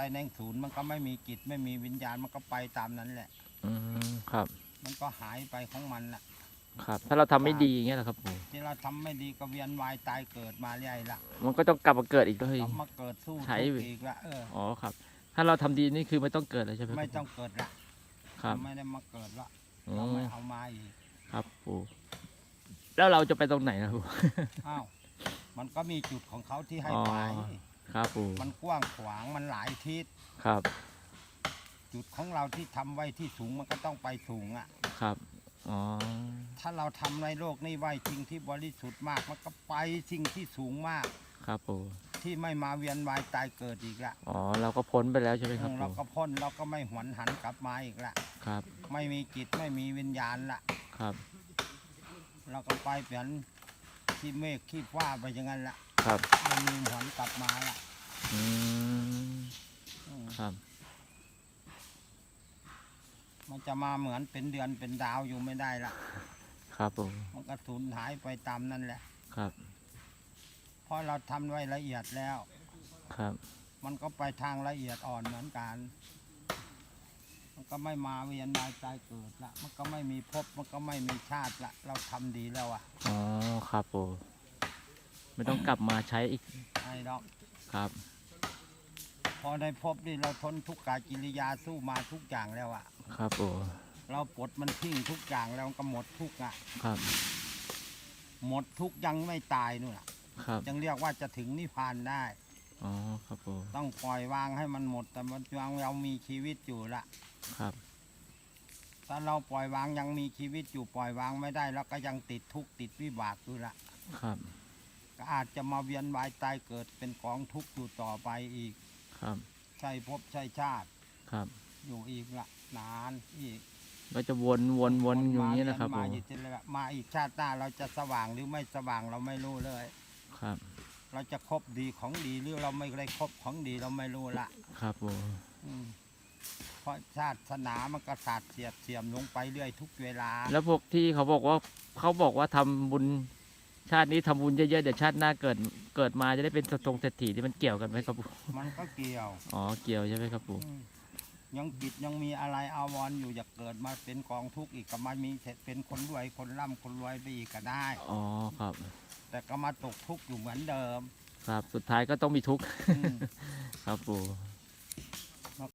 ไปในศูนย์มันก็ไม่มีจิตไม่มีวิญญาณมันก็ไปตามนั้นแหละ อืมครับ มันก็หายไปของมันน่ะครับ ถ้าเราทำไม่ดีอย่างเงี้ยเหรอครับปู่ที่เราทำไม่ดีก็เวียนวายตายเกิดมาเรื่อยละมันก็ต้องกลับมาเกิดอีกด้วยกลับมาเกิดสู้ใช้ทุกเวข์อีกละเออ อ๋อครับ ถ้าเราทำดีนี่คือไม่ต้องเกิดเลยใช่ไหมครับไม่ต้องเกิดละครับไม่ได้มาเกิดละอ๋อเราไม่เอามาอีกครับปู่แล้วเราจะไปตรงไหนนะปู่ อ้าวมันก็มีจุดของเขาที่ให้อ๋อ ไป ครับปู่มันกว้างขวางมันหลายทิศครับจุดของเราที่ทำไว้ที่สูงมันก็ต้องไปสูงอะ ครับอ๋อถ้าเราทำในโลกนี้ไว้สิ่งที่บริสุทธิ์มาก มันก็ไปสิ่งที่สูงมาก ครับปู่ที่ไม่มาเวียนวายตายเกิดอีกละอ๋อเราก็พ้นไปแล้วใช่ไหมครับเราปู่ก็พ้นเราก็ไม่หวนหันกลับมาอีกละครับไม่มีจิตไม่มีวิญญาณละครับ เราก็ไปเปลี่ยนที่เมฆขี้ฟ้าไปอย่างนั้นละ ครับไม่มีหวนกลับมาละอืมอืมครับ มันจะมาเหมือนเป็นเดือนเป็นดาวอยู่ไม่ได้ละครับปู่มันก็สูญหายไปตามนั่นแหละ ครับเพราะเราทำไว้ละเอียดแล้ว ครับมันก็ไปทางละเอียดอ่อนเหมือนกัน มันก็ไม่มาเวียนวายตายเกิดละ มันก็ไม่มีภพ มันก็ไม่มีชาติละ เราทำดีแล้วอะอ๋อครับปู่ ไม่ต้องกลับมาใช้อีกไอ้ดอกครับ พอในภพนี่เราทนทุกกากิริยาสู้มาทุกอย่างแล้วอะครับปู่เราปลดมันทิ้งทุกอย่างแล้วมันก็หมดทุกข์อะครับ หมดทุกข์ยังไม่ตายนู่นอะครับยังเรียกว่าจะถึงนิพพานได้ อ๋อครับปู่ต้องปล่อยวางให้มันหมด แต่มันยังเรามีชีวิตอยู่ละครับ ถ้าเราปล่อยวางยังมีชีวิตอยู่ปล่อยวางไม่ได้ แล้วก็ยังติดทุกข์ติดวิบากอยู่ละครับก็ อาจจะมาเวียนวายตายเกิดเป็นกองทุกข์อยู่ต่อไปอีก ครับ ใช่ภพใช่ชาติ ครับ อยู่อีกละนานอีกก็จะวนวนวนอยู่อย่างนี้นะครับมาปู่อีกทีละมาอีกชาติหน้าเราจะสว่างหรือไม่สว่างเราไม่รู้เลย ครับ เราจะคบดีของดีหรือเราไม่ได้คบของดีเราไม่รู้ละครับปู่อืมเพราะชาติศาสนามันก็ศาสตร์เสียดเสียมลงไปเรื่อยทุกเวลา แล้วพวกที่เขาบอกว่าเขาบอกว่าทำบุญ ชาตินี้ทำบุญเยอะๆเดี๋ยวชาติหน้าเกิดเกิดมาจะได้เป็นสตรงเศรษฐีที่มันเกี่ยวกันไหมครับปู่มันก็เกี่ยวอ๋อเกี่ยวใช่ไหมครับปู่อืมยังกิจยังมีอะไรอาวรณ์อยู่อยากเกิดมาเป็นกองทุกข์อีกก็มามีเป็นคนรวยคนร่ำคนรวยไปอีกก็ได้ อ๋อครับแต่ก็มาตกทุกข์อยู่เหมือนเดิมครับ สุดท้ายก็ต้องมีทุกข์อืม ครับปู่